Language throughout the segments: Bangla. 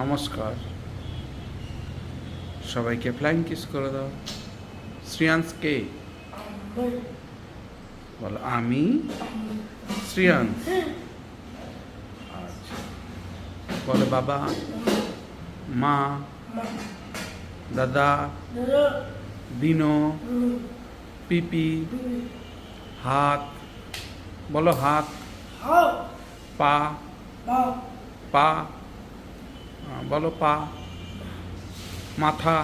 নমস্কার সবাইকে ফ্লাইং কিস করে দাও। শ্রিয়াংস কে বলো, আমি শ্রিয়াংস আচ্ছা। বলো, বাবা, মা, দাদা, দিনো, পিপি, হাত, বলো, হাত, পা পা, বলো, পা, মাথা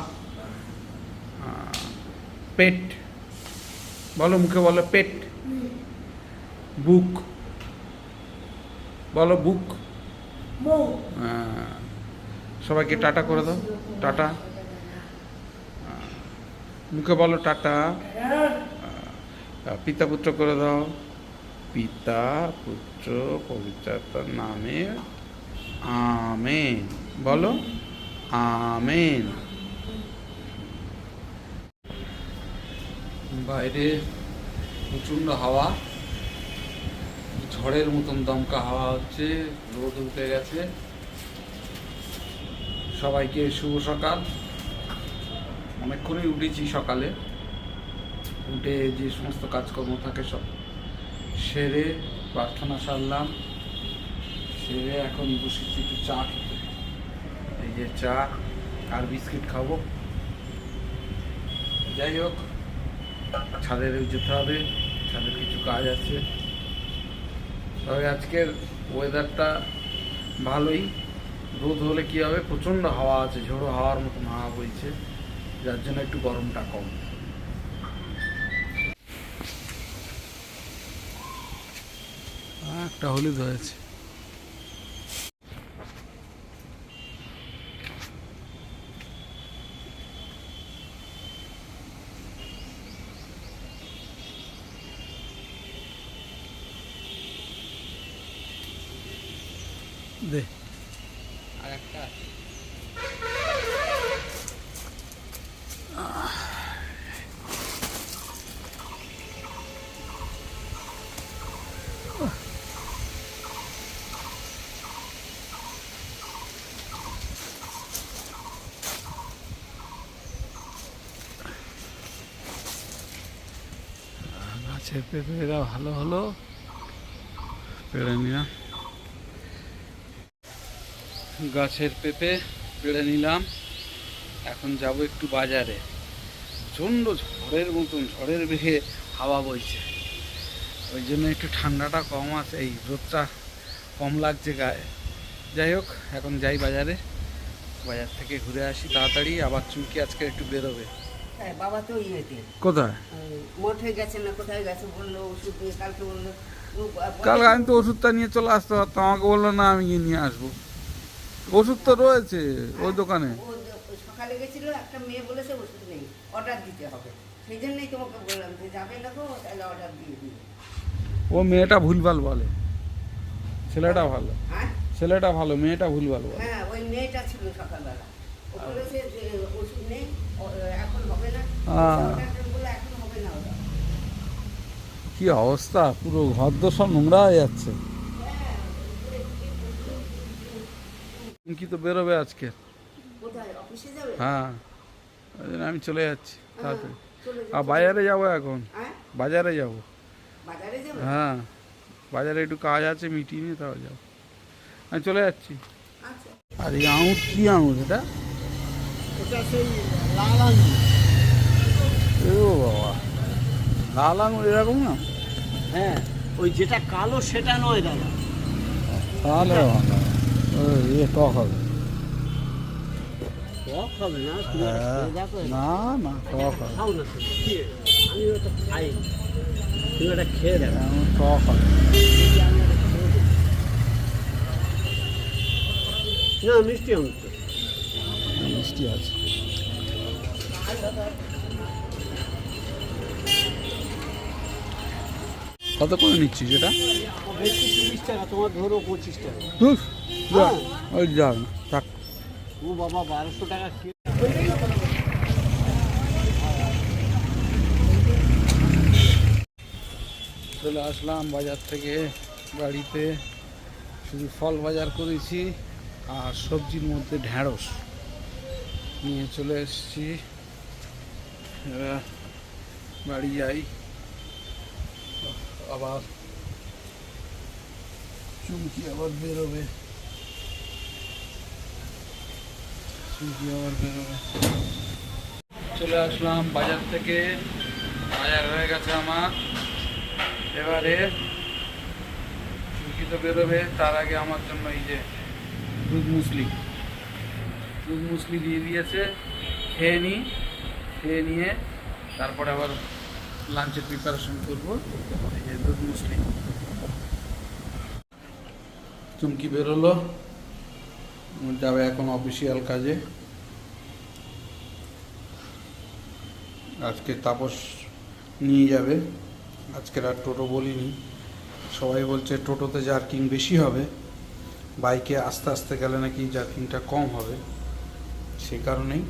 পেট। বলো মুখে বলো পেট। বুক। বলো বুক। সবাইকে টাটা করে দাও। টাটা। মুখে বলো টাটা। পিতা পুত্র করে দাও। পিতা পুত্র পবিত্রতার নামে আমেন। বলো আমেন। বাইরে প্রচণ্ড হাওয়া, ঝড়ের মতন দমকা হাওয়া হচ্ছে, রোদ উঠে গেছে। সবাইকে শুভ সকাল। অনেকক্ষণই উঠেছি সকালে। উঠে যে সমস্ত কাজকর্ম থাকে সব সেরে প্রার্থনা সারলাম। সেরে এখন বসেছি একটু চা খেতে। এই যে চা আর বিস্কিট খাব। যাই হোক। ছাদের যেতে হবে, ছাদের কিছু কাজ আছে। তবে আজকের ওয়েদারটা ভালোই। রোদ হলে কি হবে? প্রচণ্ড হাওয়া আছে, ঝোড়ো হাওয়ার মতন হাওয়া বইছে, যার জন্য একটু গরমটা কম। একটা হলুদ হয়েছে। দে। আর একটা গাছের পেঁপেরা ভালো হলো। পেড়ে নিলাম। গাছের পেঁপে পেড়ে নিলাম। এখন যাব একটু বাজারে। প্রচণ্ড ঝড়ের মতন ঝড়ের বেগে হাওয়া বইছে। ওই জন্য একটু ঠান্ডাটা কম আছে এই রোদটা কম লাগছে গায়ে। যাই হোক এখন যাই বাজারে। বাজার থেকে ঘুরে আসি তাড়াতাড়ি আবার চুমকি আজকে একটু বেরোবে। হ্যাঁ বাবা তো কোথায়? ওই মঠে গেছে না কোথায় গেছে বলল ওষুধ কালকে বলল আমি তো ওষুধটা নিয়ে চলে আসতে পারতাম আমাকে বলল না আমি গিয়ে নিয়ে আসব। ওষুধ তো রয়েছে ওই দোকানে। সকালে গেছিল একটা মেয়ে বলেছে ওষুধ নেই অর্ডার দিতে হবে। সেই জন্যই তোমাকে বললাম যে যাবে গো তাহলে অর্ডার দিয়ে দিবে ও মেয়েটা ভুলভাল বলে। ছেলেটা ভালো। হ্যাঁ? ছেলেটা ভালো মেয়েটা ভুলভাল বলে। হ্যাঁ ওই মেয়েটা ছিল সকালবেলা। ও বলেছে যে ওষুধ নেই এখন হবে না। কি অবস্থা পুরো ঘর সব নোংরা হয়ে যাচ্ছে। কি তো বেরোবে আজকে। হ্যাঁ। ওই জন্য আমি চলে যাচ্ছি তাড়াতাড়ি। আর বাজারে যাব এখন। হ্যাঁ? বাজারে যাব। হ্যাঁ। বাজারে একটু কাজ আছে মিটিয়ে নিয়ে তাও যাব। আমি চলে যাচ্ছি। আচ্ছা। আর এই আঙুর কি আঙুর এটা? ও বাবা। লাল আঙুর এরকম না? হ্যাঁ। ওই যেটা কালো সেটা নয় দাদা। তাহলে ইয়ে টক হবে। না হ্যাঁ। না টক হবে। টক হবে। না মিষ্টি আঙুর মিষ্টি আছে। কত করে নিচ্ছি যেটা বেশি তিরিশ টাকা তোমার ধরো পঁচিশ টাকা। ওই থাক। ও বাবা বারোশো টাকা কি? চলে আসলাম বাজার থেকে বাড়িতে। শুধু ফল বাজার করেছি আর সবজির মধ্যে ঢ্যাঁড়স নিয়ে চলে এসেছি। বাড়ি যাই। আবার চুমকি আবার বেরোবে চুমকি আবার বেরোবে চলে আসলাম বাজার থেকে। বাজার হয়ে গেছে আমার। এবারে চুমকি তো বেরোবে, তার আগে আমার জন্য এই যে দুধ মুসলি। দুধ মুসলি দিয়ে দিয়েছে, খেয়ে নিই খেয়ে নিয়ে তারপরে আবার লাঞ্চের প্রিপারেশন করব। এই যে দুধ মুসলি। চুমকি বেরোলো। যাবে এখন অফিসিয়াল কাজে। আজকে তাপস নিয়ে যাবে। আজকের আর টোটো বলিনি। সবাই বলছে টোটোতে জার্কিং বেশি হবে। বাইকে আস্তে আস্তে গেলে নাকি জার্কিংটা কম হবে। সে কারণেই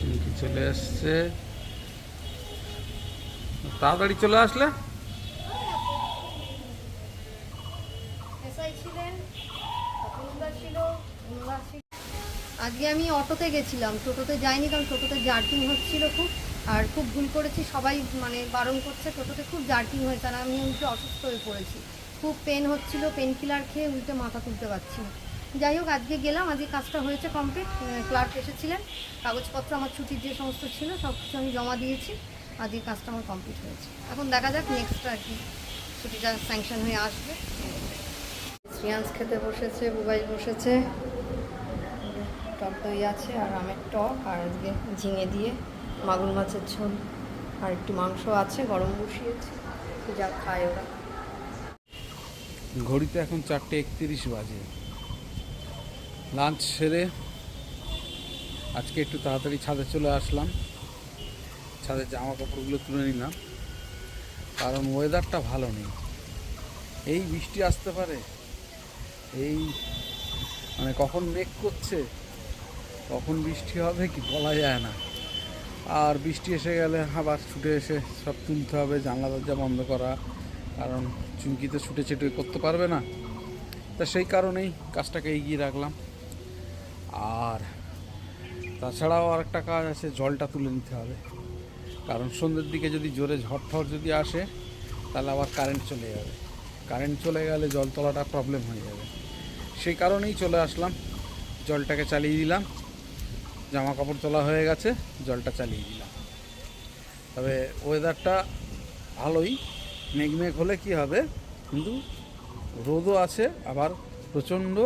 চুমকি চলে আসছে তাড়াতাড়ি চলে আসলে। আজকে আমি অটোতে গেছিলাম, টোটোতে যাইনি কারণ টোটোতে জার্কিং হচ্ছিল খুব, আর খুব ভুল করেছি, সবাই মানে বারণ করছে টোটোতে খুব জার্কিং হয়েছে, আর আমি উল্টে অসুস্থ হয়ে পড়েছি। খুব পেন হচ্ছিল পেন কিলার খেয়ে উল্টে মাথা তুলতে পারছি না। যাই হোক আজকে গেলাম আজকে কাজটা হয়েছে কমপ্লিট ক্লার্ক এসেছিলেন। কাগজপত্র আমার ছুটির যে সমস্ত ছিল সব কিছু আমি জমা দিয়েছি। আজকে কাজটা আমার কমপ্লিট হয়েছে। এখন দেখা যাক নেক্সট আর কি ছুটিটা স্যাংশন হয়ে আসবে। শ্রিয়াংস খেতে বসেছে বুবাই বসেছে। টক দই আছে আর আমের টক আর আজকে ঝিঙে দিয়ে মাগুর মাছের ঝোল। আর একটু মাংস আছে গরম বসিয়েছি। যা খায় ওরা। ঘড়িতে এখন চারটে একত্রিশ বাজে। লাঞ্চ সেরে আজকে একটু তাড়াতাড়ি ছাদে চলে আসলাম। ছাদের জামা কাপড়গুলো তুলে নিলাম। কারণ ওয়েদারটা ভালো নেই। এই বৃষ্টি আসতে পারে। এই মানে কখন মেঘ করছে, কখন বৃষ্টি হবে কি বলা যায় না। আর বৃষ্টি এসে গেলে আবার ছুটে এসে সব তুলতে হবে, জানলা, দরজা বন্ধ করা। কারণ চুমকিতে ছুটে ছুটে করতে পারবে না। তা সেই কারণেই কাজটাকে এগিয়ে রাখলাম। আর তাছাড়াও আরেকটা কাজ আছে, জলটা তুলে নিতে হবে। কারণ সন্ধ্যের দিকে যদি জোরে ঝড় ঠড় যদি আসে, তাহলে আবার কারেন্ট চলে যাবে। কারেন্ট চলে গেলে জল তোলাটা প্রবলেম হয়ে যাবে। সেই কারণেই চলে আসলাম। জলটাকে চালিয়ে দিলাম। জামা কাপড় তোলা হয়ে গেছে, জলটা চালিয়ে দিলাম। তবে ওয়েদারটা ভালোই। মেঘমেঘ হলে কি হবে? কিন্তু রোদও আছে, আবার প্রচণ্ড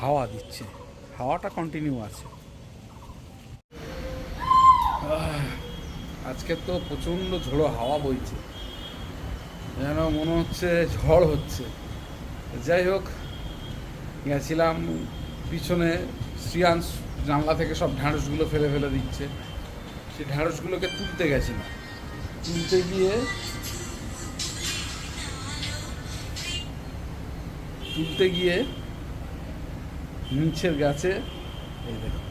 হাওয়া দিচ্ছে। হাওয়াটা কন্টিনিউ আছে। আজকে তো প্রচণ্ড ঝোড়ো হাওয়া বইছে। যেন মনে হচ্ছে ঝড় হচ্ছে। যাই হোক, গেছিলাম পিছনে শ্রিয়াংশ জানলা থেকে সব ঢ্যাঁড়সগুলো ফেলে ফেলে দিচ্ছে। সেই ঢ্যাঁড়সগুলোকে তুলতে গেছিলাম। তুলতে গিয়ে তুলতে গিয়ে নিচের গাছে, এই দেখো,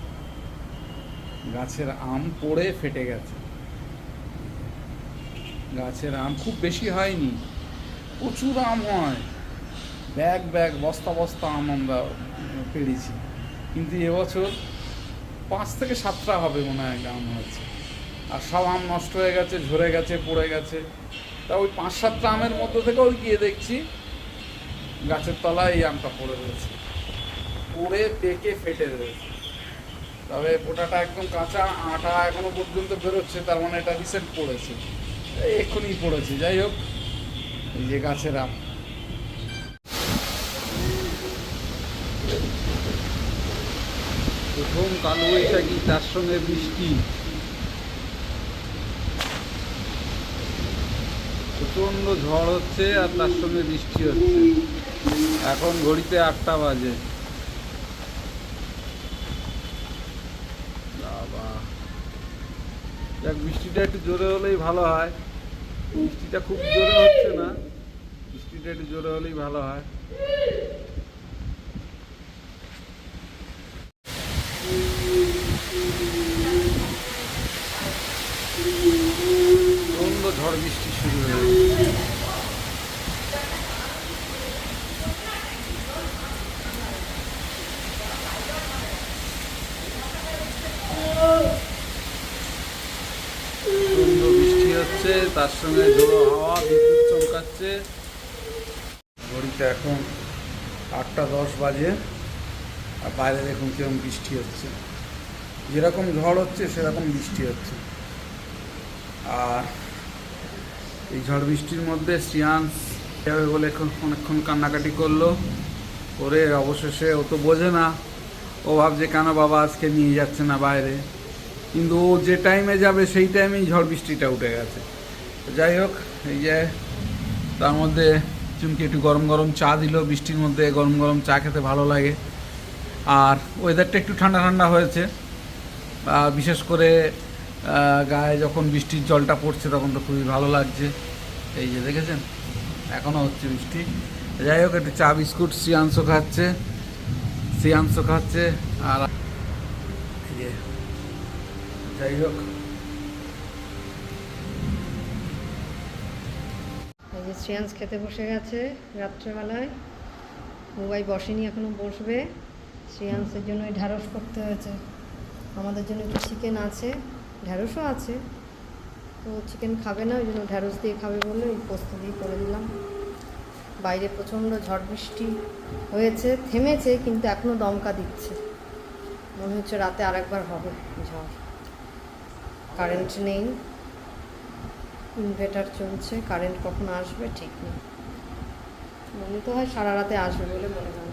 গাছের আম পড়ে ফেটে গেছে। গাছের আম খুব বেশি হয়নি, প্রচুর আম হয়। ব্যাগ ব্যাগ, বস্তা বস্তা আম আমরা পেরেছি কিন্তু এবছর পাঁচ থেকে সাতটা হবে মনে হয় আম হয়েছে। আর সব আম নষ্ট হয়ে গেছে, ঝরে গেছে, পড়ে গেছে। তা ওই পাঁচ সাতটা আমের মধ্যে থেকেও গিয়ে দেখছি গাছের তলায় এই আমটা পড়ে রয়েছে। পড়ে পেকে ফেটে রয়েছে। তবে ওটাটা একদম কাঁচা, আটা এখনও পর্যন্ত বেরোচ্ছে, তার মানে এটা রিসেন্ট পড়েছে। এক্ষুনি পড়েছে, যাই হোক, এই যে গাছের আম। প্রথম কালবৈশাখী তার সঙ্গে বৃষ্টি প্রচণ্ড ঝড় হচ্ছে আর তার সঙ্গে বৃষ্টি হচ্ছে। এখন ঘড়িতে আটটা বাজে। বাবা। বৃষ্টিটা একটু জোরে হলেই ভালো হয়। বৃষ্টিটা খুব জোরে হচ্ছে না। বৃষ্টিটা একটু জোরে হলেই ভালো হয়। ঝড় বৃষ্টি শুরু হয়ে গেছে প্রচণ্ড বৃষ্টি হচ্ছে তার সঙ্গে ঝোড়ো হাওয়া, বিদ্যুৎ চমকাচ্ছে। ঘড়িতে এখন আটটা দশ বাজে, আর বাইরে দেখুন কীরকম বৃষ্টি হচ্ছে। যেরকম ঝড় হচ্ছে, সেরকম বৃষ্টি হচ্ছে। আর এই ঝড় বৃষ্টির মধ্যে সিয়ান্স যাবে বলে অনেকক্ষণ কান্নাকাটি করল। করে অবশেষে ও তো বোঝে না। ও ভাবছে, কেন বাবা আজকে নিয়ে যাচ্ছে না বাইরে? কিন্তু ও যে টাইমে যাবে, সেই টাইমেই ঝড় বৃষ্টিটা উঠে গেছে। যাই হোক, এই যে তার মধ্যে চুমকি একটু গরম গরম চা দিল, বৃষ্টির মধ্যে গরম গরম চা খেতে ভালো লাগে। আর ওয়েদারটা একটু ঠান্ডা ঠান্ডা হয়েছে। বিশেষ করে গায়ে যখন বৃষ্টির জলটা পড়ছে তখন তো খুবই ভালো লাগছে। এই যে দেখেছেন এখনও হচ্ছে বৃষ্টি। যাই হোক, একটু চা বিস্কুট শ্রিয়াংশ খাচ্ছে শ্রিয়াংশ খাচ্ছে। আর যাই হোক যে খেতে বসে গেছে রাত্রেবেলায়। বুবাই বসেনি, এখনও বসবে। শ্রেয়াংসের জন্য ঢ্যাঁড়স করতে হয়েছে। আমাদের জন্য একটু চিকেন আছে, ঢ্যাঁড়সও আছে। তো চিকেন খাবে না, ওই জন্য ঢ্যাঁড়স দিয়ে খাবে বলে ওই পোস্ত দিয়ে করে দিলাম। বাইরে প্রচণ্ড ঝড় বৃষ্টি হয়েছে, থেমেছে, কিন্তু এখনও দমকা দিচ্ছে। মনে হচ্ছে রাতে আরেকবার হবে ঝড়। কারেন্ট নেই। ইনভার্টার চলছে কারেন্ট কখন আসবে ঠিক নেই। মনে তো হয় সারা রাতে আসবে বলে মনে হয়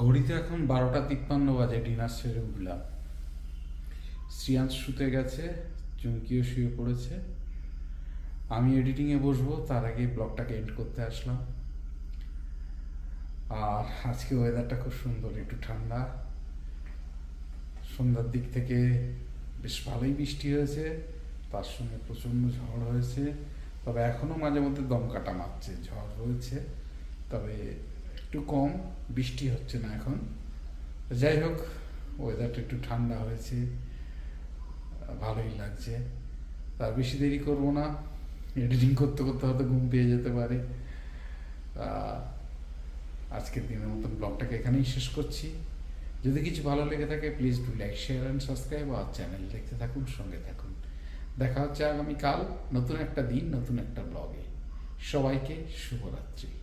ঘড়িতে এখন বারোটা তিপ্পান্ন বাজে, ডিনার সেরে উঠলাম। শ্রিয়াংশ শুতে গেছে, চুমকিও শুয়ে পড়েছে। আমি এডিটিংয়ে বসবো, তার আগে ব্লগটাকে এন্ড করতে আসলাম। আর আজকে ওয়েদারটা খুব সুন্দর, একটু ঠান্ডা। সন্ধ্যার দিক থেকে বেশ ভালোই বৃষ্টি হয়েছে, তার সঙ্গে প্রচণ্ড ঝড় হয়েছে। তবে এখনও মাঝে মধ্যে দমকাটা মারছে, ঝড় রয়েছে তবে একটু কম, বৃষ্টি হচ্ছে না এখন। যাই হোক ওয়েদারটা একটু ঠান্ডা হয়েছে, ভালোই লাগছে। তার বেশি দেরি করব না এডিটিং করতে করতে হয়তো ঘুম পেয়ে যেতে পারে। আজকের দিনের মতন ব্লগটাকে এখানেই শেষ করছি। যদি কিছু ভালো লেগে থাকে please do like share and subscribe our channel দেখতে থাকুন, সঙ্গে থাকুন। দেখা হচ্ছে আগামীকাল নতুন একটা দিন, নতুন একটা ব্লগে সবাইকে শুভরাত্রি।